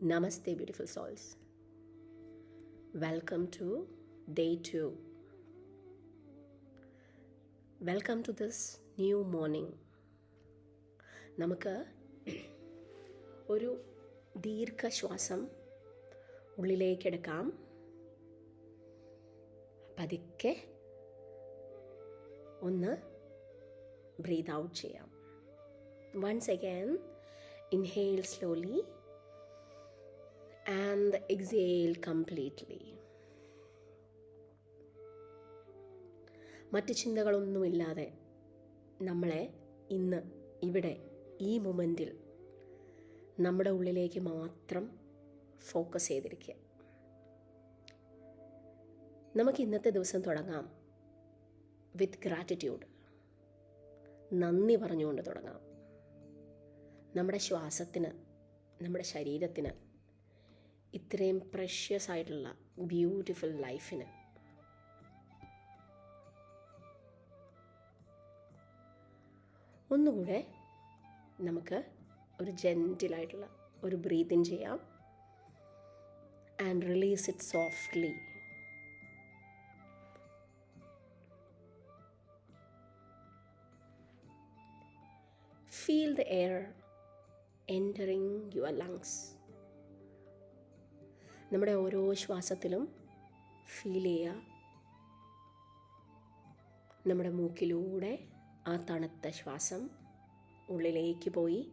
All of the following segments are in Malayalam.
Namaste, beautiful souls. Welcome to day two. Welcome to this new morning. നമുക്ക് ഒരു ദീർഘശ്വാസം ഉള്ളിലേക്കെടുക്കാം പതുക്കെ ഒന്ന് ബ്രീത്ത് ഔട്ട് ചെയ്യാം once again inhale slowly and exhale completely. മറ്റ് ചിന്തകളൊന്നുമില്ലാതെ നമ്മളെ ഇന്ന് ഇവിടെ ഈ മൊമെന്റിൽ നമ്മുടെ ഉള്ളിലേക്ക് മാത്രം ഫോക്കസ് ചെയ്തിരിക്കുക. നമുക്ക് ഇന്നത്തെ ദിവസം തുടങ്ങാം വിത്ത് ഗ്രാറ്റിറ്റ്യൂഡ് നന്ദി പറഞ്ഞുകൊണ്ട് തുടങ്ങാം. നമ്മുടെ ശ്വാസത്തിന് നമ്മുടെ ശരീരത്തിന് ഇത്രയും പ്രഷ്യസ് ആയിട്ടുള്ള ബ്യൂട്ടിഫുൾ ലൈഫിന് ഒന്നുകൂടെ നമുക്ക് ഒരു ജെന്റിലായിട്ടുള്ള ഒരു ബ്രീതിങ് ചെയ്യാം. And release it softly feel the air entering your lungs നമ്മുടെ ഓരോ ശ്വാസത്തിലും ഫീൽ ചെയ്യുക. നമ്മുടെ മൂക്കിലൂടെ ആ തണുത്ത ശ്വാസം ഉള്ളിലേക്ക് പോയി.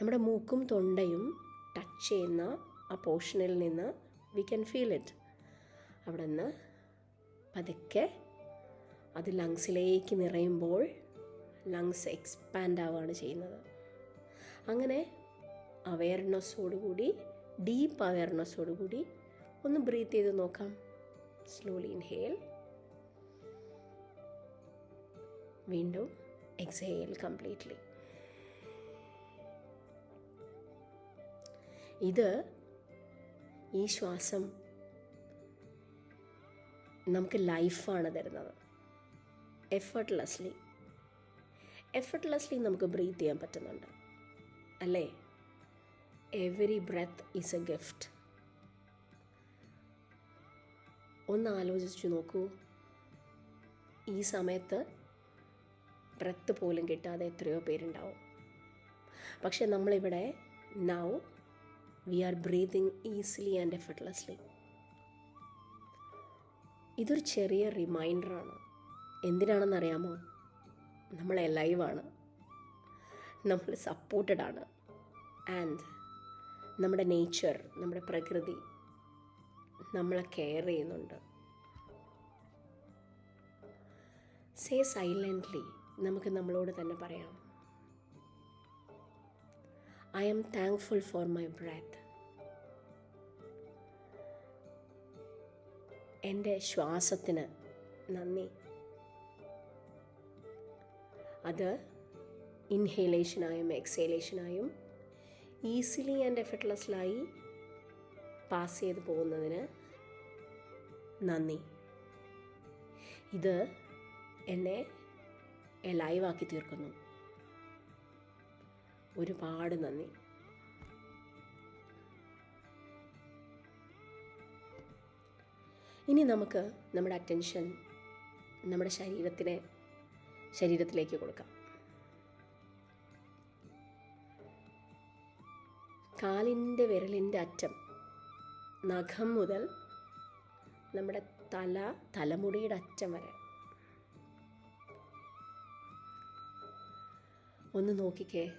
നമ്മുടെ മൂക്കും തൊണ്ടയും ടച്ച് ചെയ്യുന്ന ആ പോർഷനിൽ നിന്ന് വി ക്യാൻ ഫീൽ ഇറ്റ് അവിടെ നിന്ന് പതുക്കെ അത് ലങ്സിലേക്ക് നിറയുമ്പോൾ ലങ്സ് എക്സ്പാൻഡ് ആവുകയാണ് ചെയ്യുന്നത്. അങ്ങനെ അവയർനെസ്സോടുകൂടി ഡീപ്പ് അവയർനെസ്സോടുകൂടി ഒന്ന് ബ്രീത്ത് ചെയ്ത് നോക്കാം. സ്ലോലി ഇൻഹേൽ വീണ്ടും എക്സേൽ കംപ്ലീറ്റ്ലി ഇത് ഈ ശ്വാസം നമുക്ക് ലൈഫാണ് തരുന്നത്. എഫർട്ട്ലെസ്ലി എഫർട്ട്ലെസ്ലി നമുക്ക് ബ്രീത്ത് ചെയ്യാൻ പറ്റുന്നുണ്ട്. അല്ലേ? Every breath is a gift ഒന്ന് ആലോചിച്ചു നോക്കൂ. ഈ സമയത്ത് ബ്രത്ത് പോലും കിട്ടാതെ എത്രയോ പേരുണ്ടാവും. പക്ഷെ നമ്മളിവിടെ now we are breathing easily and effortlessly ഇതൊരു ചെറിയ റിമൈൻഡറാണ് എന്തിനാണെന്നറിയാമോ? നമ്മൾ ലൈവാണ് നമ്മൾ സപ്പോർട്ടഡ് ആണ്. ആൻഡ് നമ്മുടെ നേച്ചർ നമ്മുടെ പ്രകൃതി നമ്മളെ കെയർ ചെയ്യുന്നുണ്ട്. സേ സൈലന്റ്ലി നമുക്ക് നമ്മളോട് തന്നെ പറയാം. I am thankful for my breath എന്റെ ശ്വാസത്തിന് നന്ദി. അത് ഇൻഹേലേഷനായും എക്സേലേഷനായും ഈസിലി ആൻഡ് എഫർട്ട്ലെസ്ലായി പാസ് ചെയ്ത് പോകുന്നതിന് നന്ദി. ഇത് എന്നെ ലൈവാക്കി തീർക്കുന്നു. ഒരുപാട് നന്ദി. ഇനി നമുക്ക് നമ്മുടെ അറ്റൻഷൻ നമ്മുടെ ശരീരത്തിനെ ശരീരത്തിലേക്ക് കൊടുക്കാം. കാലിന്റെ വിരലിന്റെ അറ്റം. നഖം മുതൽ നമ്മുടെ തല തലമുടിയുടെ അറ്റം വരെ. ഒന്ന് നോക്കിക്കേ.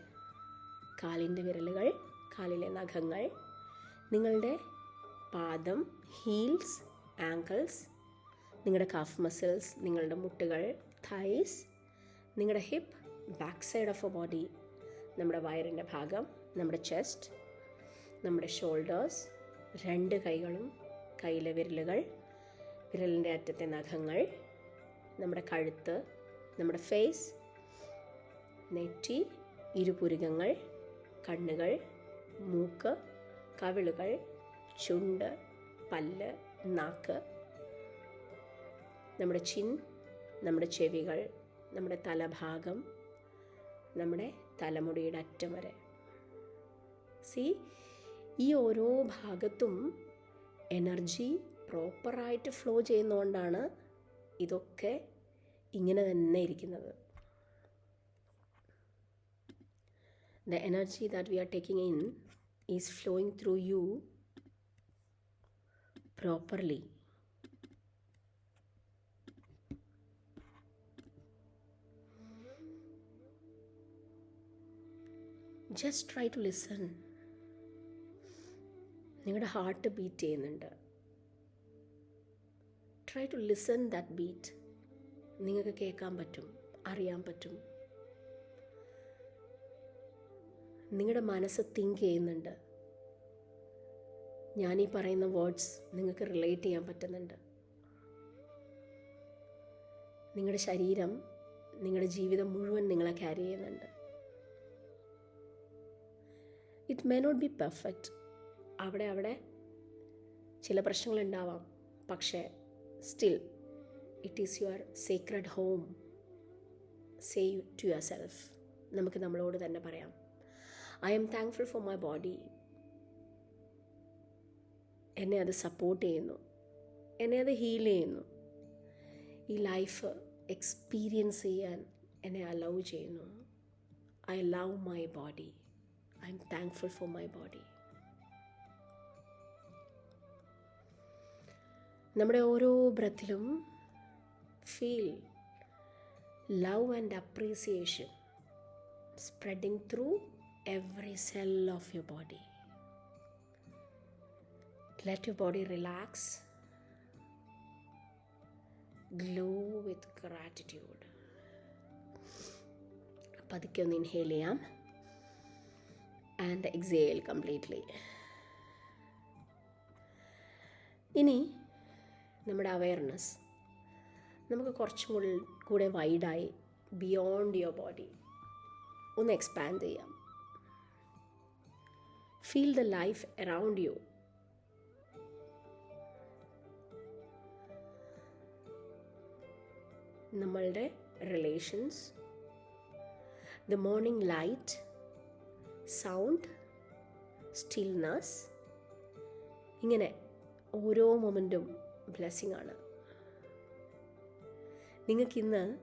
കാലിന്റെ വിരലുകൾ കാലിലെ നഖങ്ങൾ നിങ്ങളുടെ പാദം ഹീൽസ് ആങ്കിൾസ് നിങ്ങളുടെ കാഫ് മസിൽസ് നിങ്ങളുടെ മുട്ടുകൾ തൈസ് നിങ്ങളുടെ hip back side of a body നമ്മുടെ വയറിന്റെ ഭാഗം നമ്മുടെ ചെസ്റ്റ് നമ്മുടെ ഷോൾഡേഴ്സ് രണ്ട് കൈകളും കയ്യിലെ വിരലുകൾ വിരലിന്റെ അറ്റത്തെ നഖങ്ങൾ നമ്മുടെ കഴുത്ത് നമ്മുടെ ഫേസ് നെറ്റി ഇരുപുരുകങ്ങൾ കണ്ണുകൾ മൂക്ക് കവിളുകൾ ചുണ്ട് പല്ല് നാക്ക് നമ്മുടെ ചിൻ നമ്മുടെ ചെവികൾ നമ്മുടെ തലഭാഗം നമ്മുടെ തലമുടിയുടെ അറ്റം വരെ. സി ഈ ഓരോ ഭാഗത്തും എനർജി പ്രോപ്പറായിട്ട് ഫ്ലോ ചെയ്യുന്നതുകൊണ്ടാണ് ഇതൊക്കെ ഇങ്ങനെ തന്നെ ഇരിക്കുന്നത്. The energy that we are taking in is flowing through you properly just try to listen നിങ്ങളുടെ ഹാർട്ട് ബീറ്റ് ചെയ്യുന്നുണ്ട്. Try to listen that beat നിങ്ങൾക്ക് കേൾക്കാൻ പറ്റും അറിയാൻ പറ്റും. നിങ്ങളുടെ മനസ്സ് തിങ്ക് ചെയ്യുന്നുണ്ട്. ഞാനീ പറയുന്ന വേർഡ്സ് നിങ്ങൾക്ക് റിലേറ്റ് ചെയ്യാൻ പറ്റുന്നുണ്ട്. നിങ്ങളുടെ ശരീരം നിങ്ങളുടെ ജീവിതം മുഴുവൻ നിങ്ങളെ ക്യാരി ചെയ്യുന്നുണ്ട്. It may not be perfect അവിടെ അവിടെ ചില പ്രശ്നങ്ങളുണ്ടാവാം. പക്ഷേ still it is your secret home say to yourself നമുക്ക് നമ്മളോട് തന്നെ പറയാം. I am thankful for my body എന്നെ അത് സപ്പോർട്ട് ചെയ്യുന്നു. എന്നെ അത് ഹീൽ ചെയ്യുന്നു. ഈ ലൈഫ് എക്സ്പീരിയൻസ് ചെയ്യാൻ എന്നെ അലൗ ചെയ്യുന്നു. I love my body I am thankful for my body നമ്മുടെ ഓരോ ബ്രത്തിലും feel love and appreciation spreading through every cell of your body. Let your body relax, glow with gratitude. പതുക്കെ ഒന്ന് ഇൻഹേൽ ചെയ്യാം ആൻഡ് എക്സേൽ കംപ്ലീറ്റ്ലി ഇനി നമ്മുടെ അവയർനെസ് നമുക്ക് കുറച്ചും കൂടി കൂടെ വൈഡായി ബിയോണ്ട് യുവർ ബോഡി ഒന്ന് എക്സ്പാൻഡ് ചെയ്യാം. Feel the life around you നമ്മളുടെ relations the morning light sound stillness ഇങ്ങനെ ഓരോ മൊമെന്റും ബ്ലെസ്സിങ് ആണ്. നിങ്ങൾക്കിന്ന്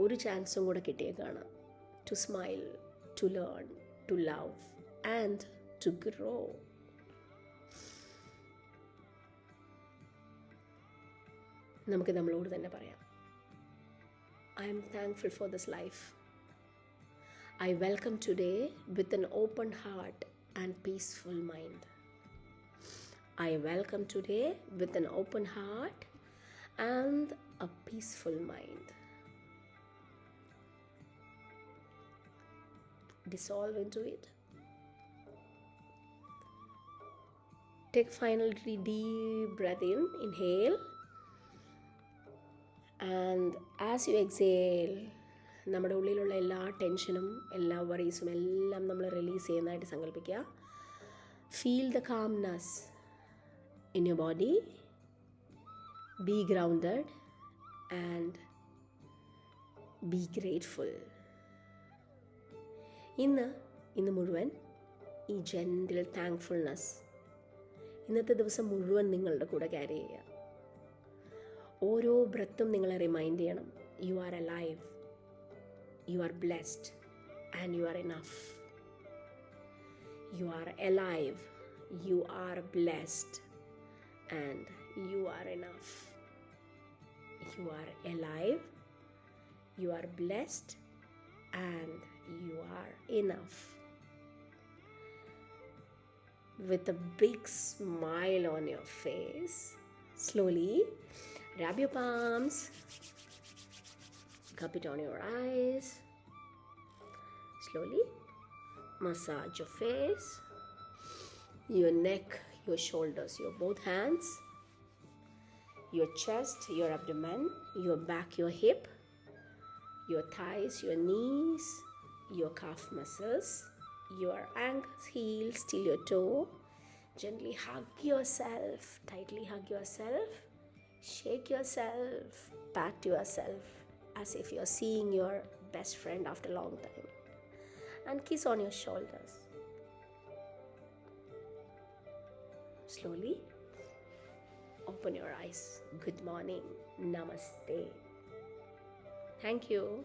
ഒരു ചാൻസും കൂടെ കിട്ടിയേക്കാണ് to smile to learn to love and to grow നമുക്ക് നമ്മളോട് തന്നെ പറയാം. I am thankful for this life I welcome today with an open heart and peaceful mind I welcome today with an open heart and a peaceful mind. dissolve into it take final deep breath in inhale and as you exhale നമ്മുടെ ഉള്ളിലുള്ള എല്ലാ ടെൻഷനും എല്ലാ വറീസും എല്ലാം നമ്മൾ റിലീസ് ചെയ്യുന്നതായിട്ട് സങ്കല്പിക്കുക feel the calmness in your body, be grounded, and be grateful ഇന്ന് ഇന്ന് മുഴുവൻ ഈ ജെന്റിൽ താങ്ക്ഫുൾനെസ് ഇന്നത്തെ ദിവസം മുഴുവൻ നിങ്ങളുടെ കൂടെ ക്യാരി ചെയ്യുക. ഓരോ ബ്രത്തും നിങ്ങളെ റിമൈൻഡ് ചെയ്യണം. You are alive you are blessed and you are enough you are alive you are blessed and you are enough. You are alive, you are blessed, and you are enough. With a big smile on your face, slowly rub your palms, cup it on your eyes, slowly massage your face, your neck, your shoulders, your both hands, your chest, your abdomen, your back, your hip, your thighs, your knees, your calf muscles, your ankles, heels till your toe. Gently hug yourself, tightly hug yourself, shake yourself, pat yourself as if you're seeing your best friend after a long time, and kiss on your shoulders. Slowly open your eyes. Good morning. Namaste. Thank you.